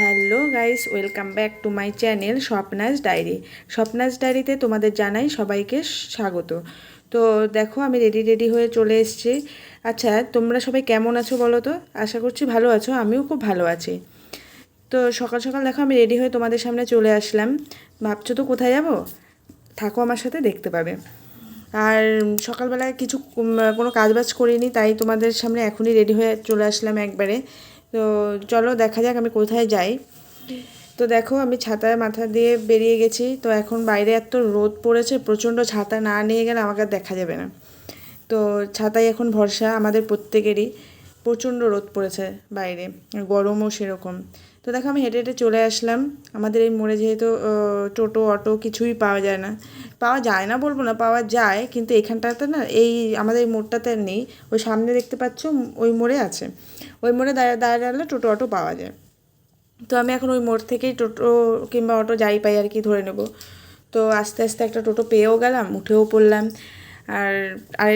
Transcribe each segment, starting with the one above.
Hello guys, welcome back to my channel Swapna's diary. Swapna's ডায়েরিতে তোমাদের জানাই সবাইকে স্বাগত। তো দেখো, আমি রেডি রেডি হয়ে চলে এসেছি। আচ্ছা তোমরা সবাই কেমন আছো বলো তো? আশা করছি ভালো আছো, আমিও খুব ভালো আছি। তো সকাল সকাল দেখো, আমি রেডি হয়ে তোমাদের সামনে চলে আসলাম। ভাবছ তো কোথায় যাব? থাকো আমার সাথে, দেখতে পাবে। আর সকালবেলায় কিছু কোনো কাজবাজ করিনি, তাই তোমাদের সামনে এখনই রেডি হয়ে চলে আসলাম একবারে। তো চলো দেখা যাক আমি কোথায় যাই। তো দেখো আমি ছাতায় মাথা দিয়ে বেরিয়ে গেছি। তো এখন বাইরে এত রোদ পড়েছে, প্রচণ্ড ছাতা না নিয়ে গেলে আমাকে দেখা যাবে না। তো ছাতাই এখন ভরসা আমাদের প্রত্যেকেরই। প্রচণ্ড রোদ পড়েছে বাইরে গরমও সেরকম। তো দেখো আমি হেঁটে হেঁটে চলে আসলাম। আমাদের এই মোড়ে যেহেতু টোটো, অটো কিছুই পাওয়া যায় না। পাওয়া যায় না বলব না, পাওয়া যায়, কিন্তু এখানটাতে না, এই আমাদের এই মোড়টাতে নেই। ওই সামনে দেখতে পাচ্ছ, ওই মোড়ে আছে। ওই মোড়ে দাঁড়িয়ে দাঁড়ালে টোটো অটো পাওয়া যায়। তো আমি এখন ওই মোড় থেকেই টোটো কিংবা অটো যাই পাই আর কি ধরে নেব। তো আস্তে আস্তে একটা টোটো পেয়েও গেলাম, উঠেও পড়লাম। আর আর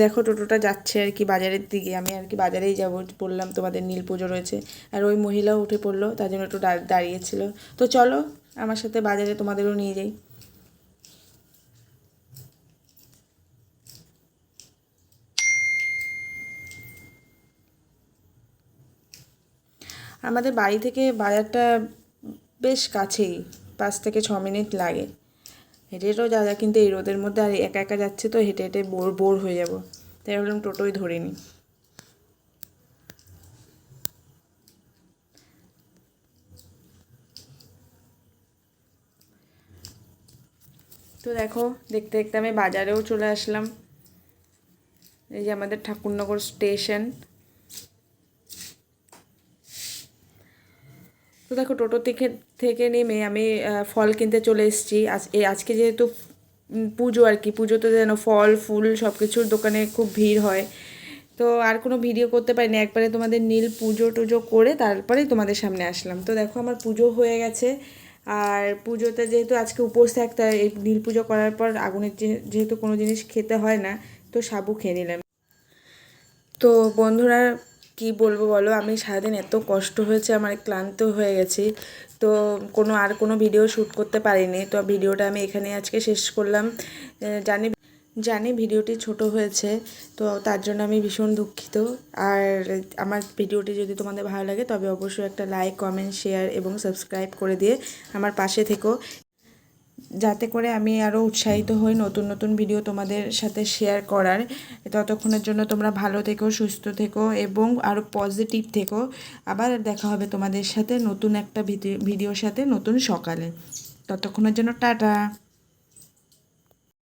দেখো টোটোটা যাচ্ছে আর কি বাজারের দিকে, আমি আর কি বাজারেই যাব বললাম তোমাদের নীল পুজো রয়েছে। আর ওই মহিলাও উঠে পড়ল, তার জন্য একটু দাঁড়িয়েছিল তো চলো আমার সাথে বাজারে তোমাদেরও নিয়ে যাই। আমাদের বাড়ি থেকে বাজারটা বেশ কাছেই, পাঁচ থেকে ছ মিনিট লাগে। হেঁটে হেঁটেও যায়, কিন্তু এই রোদের মধ্যে আর একা একা যাচ্ছে তো হেঁটে হেঁটে বোর বোর হয়ে যাব। তাই ভাবলাম টোটোই ধরে নিই। তো দেখো, দেখতে দেখতে আমি বাজারেও চলে আসলাম। এই যে আমাদের ঠাকুরনগর স্টেশন। তো দেখো টোটো থেকে থেকে নেমে আমি ফল কিনতে চলে এসেছি। আজ আজকে যেহেতু পুজো আর কি পুজোতে যেন ফল ফুল সব কিছুর দোকানে খুব ভিড় হয়। তো আর কোনো ভিডিও করতে পারিনি। একবারে তোমাদের নীল পুজো টুজো করে তারপরেই তোমাদের সামনে আসলাম। তো দেখো আমার পুজো হয়ে গেছে। আর পুজোতে যেহেতু আজকে উপোস থাকতে হয়, এই নীল পুজো করার পর আগুনের যেহেতু কোনো জিনিস খেতে হয় না তো সাবু খেয়ে নিলাম। তো বন্ধুরা কি বলব বলো? আমি সারাদিন এত কষ্ট হয়েছে, আমার ক্লান্ত হয়ে গেছি। তো কোনো, আর কোনো ভিডিও শ্যুট করতে পারিনি। তো ভিডিওটা আমি এখানে আজকে শেষ করলাম। জানি জানি ভিডিওটি ছোট হয়েছে, তো তার জন্য আমি ভীষণ দুঃখিত। আর আমার ভিডিওটি যদি তোমাদের ভালো লাগে, তবে অবশ্যই একটা লাইক কমেন্ট শেয়ার এবং সাবস্ক্রাইব করে দিয়ে আমার পাশে থেকো। যাতে করে আমি আরও উৎসাহিত হই নতুন নতুন ভিডিও তোমাদের সাথে শেয়ার করার। ততক্ষণের জন্য তোমরা ভালো থেকো সুস্থ থেকো এবং আরও পজিটিভ থেকো। আবার দেখা হবে তোমাদের সাথে নতুন একটা ভিডিও ভিডিওর সাথে নতুন সকালে। ততক্ষণের জন্য টাটা!